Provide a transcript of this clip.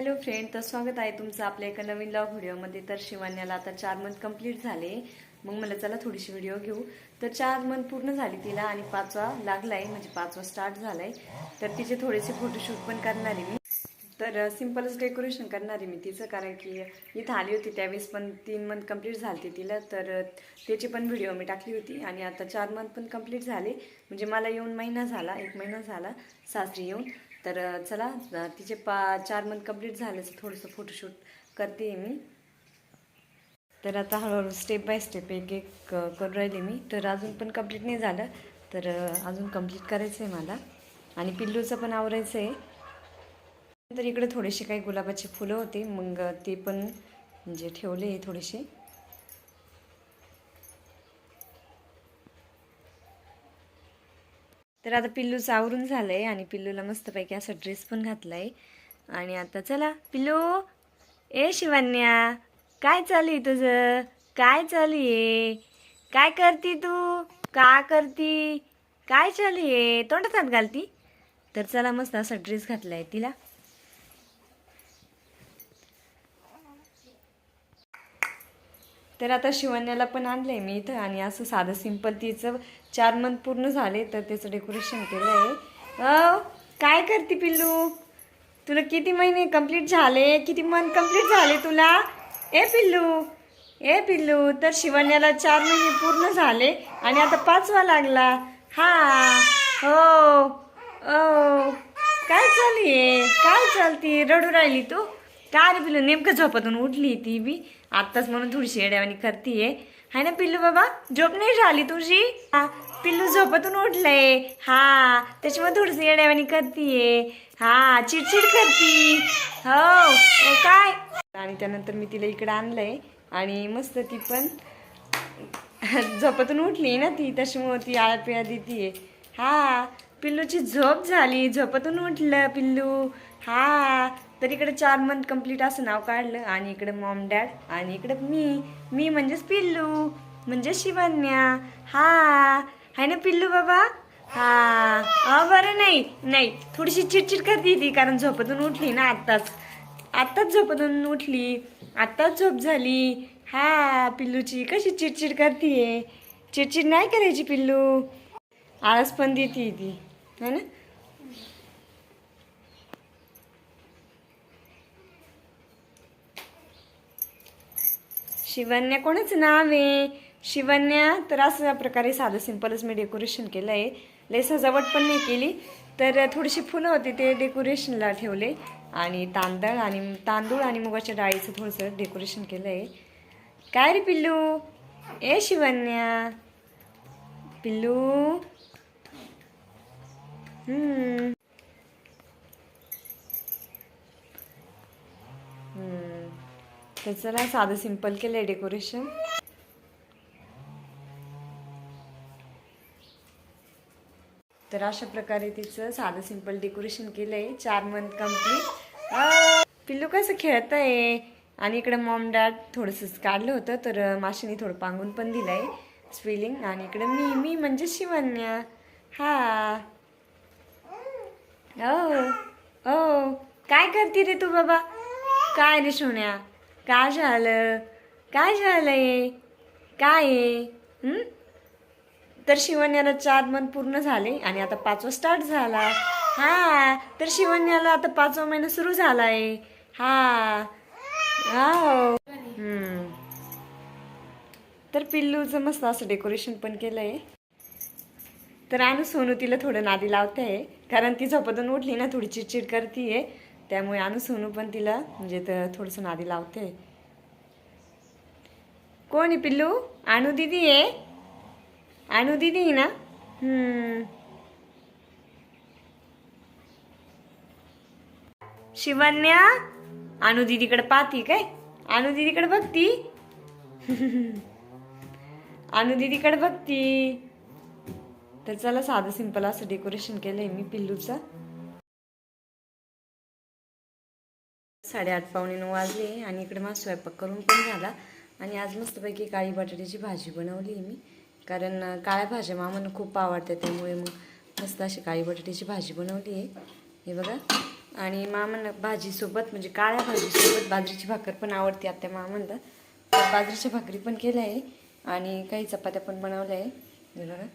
Hello friend तर स्वागत आहे तुमचं आपल्या एका नवीन लॉग व्हिडिओमध्ये. तर शिवान्याला आता चार मंथ कंप्लीट झाले. मग मला चला थोडीशी व्हिडिओ घेऊ. तर चार मंथ पूर्ण झाली तिला आणि पाचवा लागलाय म्हणजे पाचवा स्टार्ट झालाय. तर तिचे थोडेसे फोटोशूट पण करणार आहे मी. तर सिम्पलच डेकोरेशन करणार आहे मी तिचं कारण की इथं आली होती त्यावेळेस पण तीन मंथ कंप्लीट झाली तिला. तर त्याची पण व्हिडिओ मी टाकली होती आणि आता चार मंथ पण कंप्लीट झाले. म्हणजे मला येऊन महिना झाला एक महिना झाला सासरी येऊन. तर चला तिचे पा चार मंथ कंप्लीट झाल्याचं थोडंसं फोटोशूट करते मी. तर आता हळूहळू स्टेप बाय स्टेप एक एक अ, करून राहिले मी. तर अजून पण कंप्लीट नाही झालं. तर अजून कंप्लीट करायचं आहे मला. आणि पिल्लूचं पण आवरायचं आहे तर इकडे थोडेसे काही गुलाबाचे फुलं होते. मग ते पण म्हणजे ठेवले थोडेसे. तर आता पिल्लूचं आवरून आहे आणि पिल्लूला मस्तपैकी असा ड्रेस पण घातला आहे आणि आता चला पिल्लू! ए शिवान्या काय चालू आहे तुझं? काय चालू आहे? काय करती तू? का करती? काय चालू आहे? तोंडात घालती? तर चला मस्त असा ड्रेस घातला आहे तिला. तर आता शिवण्याला पण आणलं आहे मी इथं आणि असं साधं सिंपल तिचं चार मंथ पूर्ण झाले तर त्याचं डेकोरेशन केलं आहे काय करते पिल्लू? तुला किती महिने कंप्लीट झाले? किती मंथ कंप्लीट झाले तुला? ए पिल्लू ए पिल्लू तर शिवण्याला चार महिने पूर्ण झाले आणि आता पाचवा लागला. हा हो ओ काय चालली काय चालती? रडू राहिली तू? काय रे पिल्लू नेमकं झोपातून उठली ती बी? आत्ताच म्हणून थोडीशी येड्यावानी करतीये. हाय ना पिल्लू बाबा? झोप नाही झाली तुझी? पिल्लू झोपातून उठलंय. हा त्याच्यामुळे थोडीशी येड्यावानी करतीये. हा चिडचिड करती. हो हो काय? आणि त्यानंतर मी तिला इकडे आणलंय. आणि मस्त ती पण झोपातून उठली ना ती त्याच्यामुळे ती आळा पिळा देतीये. हा पिल्लूची झोप झाली. झोपातून उठलं पिल्लू. हा तर इकडे चार मंथ कंप्लीट असं नाव काढलं. आणि इकडे मॉम डॅड आणि इकडे मी. मी म्हणजेच पिल्लू म्हणजे शिवन्या. हा. हाय ना पिल्लू बाबा? हा. बरं नाही नाही. थोडीशी चिडचिड करते ती कारण झोपतून उठली ना आत्ताच. आत्ताच झोपतून उठली. आत्ताच झोप झाली. हा पिल्लूची. कशी चिडचिड करतीये? चिडचिड नाही करायची पिल्लू. आळस पण देते ती. है ना? शिवन्या कोणाचं नाव आहे? शिवन्या तर असं प्रकारे साधं सिंपलच मी डेकोरेशन केलं आहे लय सजावट पण नाही केली. तर थोडीशी फुलं होती ते डेकोरेशनला ठेवले. आणि तांदळ आणि तांदूळ आणि मुगाच्या डाळीचं थोडंसं डेकोरेशन केलं आहे काय रे पिल्लू? ए शिवन्या पिल्लू. तर चला साधं सिंपल केलंय डेकोरेशन तर अशा प्रकारे तिचं साधं सिंपल डेकोरेशन केलंय. चार मंथ कंप्लीट पिल्लू कसं खेळत आहे आणि इकडे मॉम डॅड थोडंसंच काढलं होतं तर माशीने थोडं पांगून पण दिलंय स्विलिंग आणि इकडे मी मी म्हणजे शिवन्या हा. ओ ओ. काय करते रे तू बाबा? काय रे सोन्या काय झालं? काय झालंय? काय आहे? तर शिवण्याला चार मन पूर्ण झाले आणि आता पाचवा स्टार्ट झाला. हा तर शिवण्याला आता पाचवा महिना सुरू झालाय. हा. हो हम्म. तर पिल्लूचं मस्त असं डेकोरेशन पण केलंय. तर अनु सोनू तिला थोडं नादी लावते आहे कारण ती झोपतून उठली ना थोडी चिडचिड करतीये. त्यामुळे आणू सोनू पण तिला म्हणजे तर थोडंसं नादी लावते. कोण आहे पिल्लू? आणू दिदी आहे? आणू दिदी आहे ना? शिवन्या आणू दिदीकडे पाहती काय? आणू दिदीकडे बघती? आणू दिदीकडे बघती. तर चला साधं सिंपल असं डेकोरेशन केलंय मी पिल्लूचं. साडेआठ पावणे नऊ वाजले आणि इकडे माझा स्वयंपाक करून पण झाला. आणि आज मस्तपैकी काळी बटाट्याची भाजी बनवली मी. कारण काळ्या भाज्या मामांना खूप आवडतात त्यामुळे मग मस्त अशी काळी बटाट्याची भाजी बनवली आहे. हे बघा. आणि मामांना भाजीसोबत म्हणजे काळ्या भाजीसोबत बाजरीची भाकर पण आवडते आत्या मामांना. तर बाजरीच्या भाकरी पण केल्या आहे. आणि काही चपात्या पण बनवल्या आहे. हे बघा.